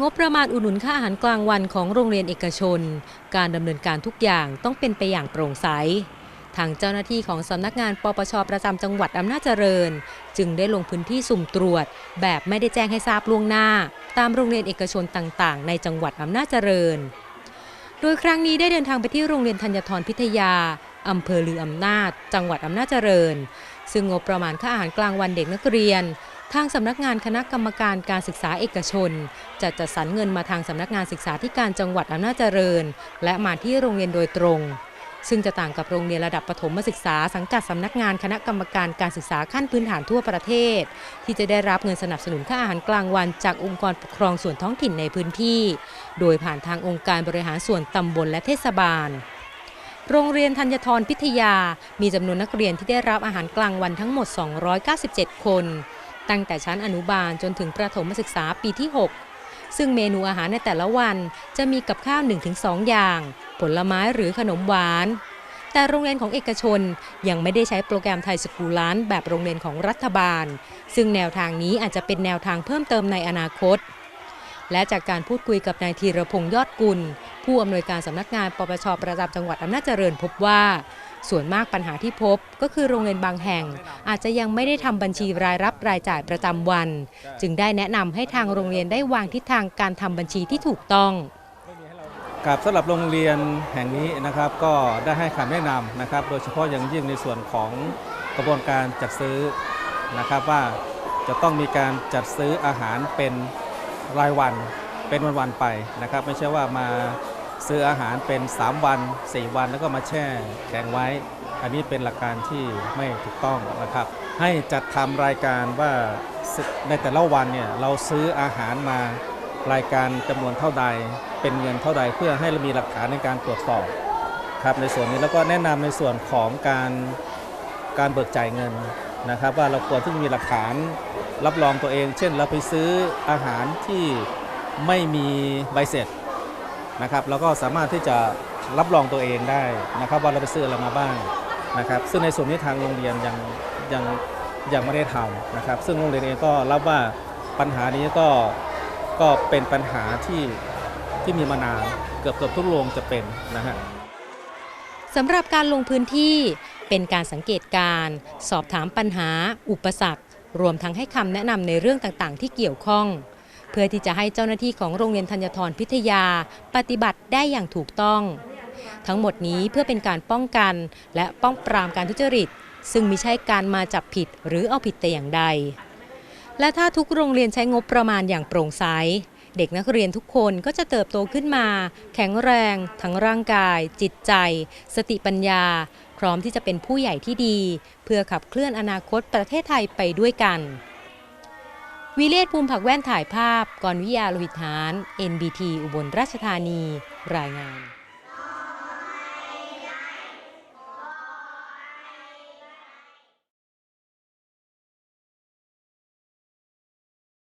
งบประมาณอุดหนุนค่าอาหารกลางวันของโรงเรียนเอกชน การดำเนินการทุกอย่างต้องเป็นไปอย่างโปร่งใส ทางเจ้าหน้าที่ของสำนักงานปปชประจำจังหวัดอำนาจเจริญ จึงได้ลงพื้นที่สุ่มตรวจ แบบไม่ได้แจ้งให้ทราบล่วงหน้า ตามโรงเรียนเอกชนต่างๆ ในจังหวัดอำนาจเจริญ โดยครั้งนี้ได้เดินทางไปที่โรงเรียนธัญทรพิทยาอำเภอลืออำนาจ จังหวัดอำนาจเจริญ ซึ่งงบประมาณค่าอาหารกลางวันเด็กนักเรียน ทางสำนักงานคณะกรรมการการศึกษาเอกชน จะจัดสรรเงินมาทางสำนักงานศึกษาธิการจังหวัดอำนาจเจริญ และมาที่โรงเรียนโดยตรง ซึ่งจะต่างกับโรงเรียนระดับประถมศึกษาสังกัดสำนักงานคณะกรรมการการศึกษาขั้นพื้นฐานทั่วประเทศ ที่จะได้รับเงินสนับสนุนค่าอาหารกลางวันจากองค์กรปกครองส่วนท้องถิ่นในพื้นที่ โดยผ่านทางองค์การบริหารส่วนตำบลและเทศบาลโรงเรียนธัญทรพิทยา มีจำนวนนักเรียนที่ได้รับอาหารกลางวันทั้งหมด 297 คน ตั้งแต่ชั้นอนุบาลจนถึงประถมศึกษาปีที่ 6 ซึ่งเมนูอาหารในแต่ละวันจะมีกับข้าว 1-2 อย่าง ผลไม้หรือขนมหวาน แต่โรงเรียนของเอกชนยังไม่ได้ใช้โปรแกรมไทยสกูลล้านแบบโรงเรียนของรัฐบาล ซึ่งแนวทางนี้อาจจะเป็นแนวทางเพิ่มเติมในอนาคต และจากการพูดคุยกับนายธีรพงษ์ยอดกุล ผู้อำนวยการสำนักงานปปชประจำจังหวัดอำนาจเจริญพบว่า ส่วนมากปัญหาที่พบก็คือโรงเรียนบางแห่ง อาจจะยังไม่ได้ทำบัญชีรายรับรายจ่ายประจำวัน จึงได้แนะนำให้ทางโรงเรียนได้วางทิศทางการทำบัญชีที่ถูกต้องกับสำหรับโรงเรียนแห่งนี้นะครับก็ได้ให้คำแนะนำนะครับ โดยเฉพาะอย่างยิ่งในส่วนของกระบวนการจัดซื้อนะครับว่าจะต้องมีการจัดซื้ออาหารเป็นรายวันเป็นวันๆไปนะครับ ไม่ใช่ว่ามา ซื้ออาหารเป็น 3 วัน 4 วันแล้วก็มาแช่แข็งไว้ อันนี้เป็นหลักการที่ไม่ถูกต้องนะครับ ให้จัดทำรายการว่าในแต่ละวันเนี่ยเราซื้ออาหารมารายการจำนวนเท่าใด เป็นเงินเท่าใดเพื่อให้เรามีหลักฐานในการตรวจสอบครับในส่วนนี้แล้วก็แนะนำในส่วนของการการเบิกจ่ายเงินนะครับว่าเราควรที่จะมีหลักฐานรับรองตัวเอง เช่น เราไปซื้ออาหารที่ไม่มีใบเสร็จ นะครับเราก็สามารถที่จะรับรองตัวเองได้นะครับว่าเราไปซื้ออะไรมาบ้างนะครับซึ่งในส่วนนี้ทางโรงเรียนยังยังยังไม่ได้ทำนะครับ ซึ่งโรงเรียนเองก็รับว่าปัญหานี้ก็ก็เป็นปัญหาที่ที่มีมานานเกือบเกือบทุกโรงจะเป็นนะฮะสำหรับการลงพื้นที่เป็นการสังเกตการ สอบถามปัญหา อุปสรรค รวมทั้งให้คำแนะนำในเรื่องต่างๆ ที่เกี่ยวข้อง เพื่อที่จะให้เจ้าหน้าที่ของโรงเรียนธัญทรพิทยา ปฏิบัติได้อย่างถูกต้อง ทั้งหมดนี้เพื่อเป็นการป้องกันและป้องปรามการทุจริต ซึ่งมิใช่การมาจับผิดหรือเอาผิดแต่อย่างใด และถ้าทุกโรงเรียนใช้งบประมาณอย่างโปร่งใสเด็กนักเรียนทุกคนก็จะเติบโตขึ้นมา แข็งแรง ทั้งร่างกาย จิตใจ สติปัญญา พร้อมที่จะเป็นผู้ใหญ่ที่ดี เพื่อขับเคลื่อนอนาคตประเทศไทยไปด้วยกัน วิเลศภูมิผักแว่นถ่ายภาพ กรวิยาโลหิตหาน NBT อุบลราชธานี รายงาน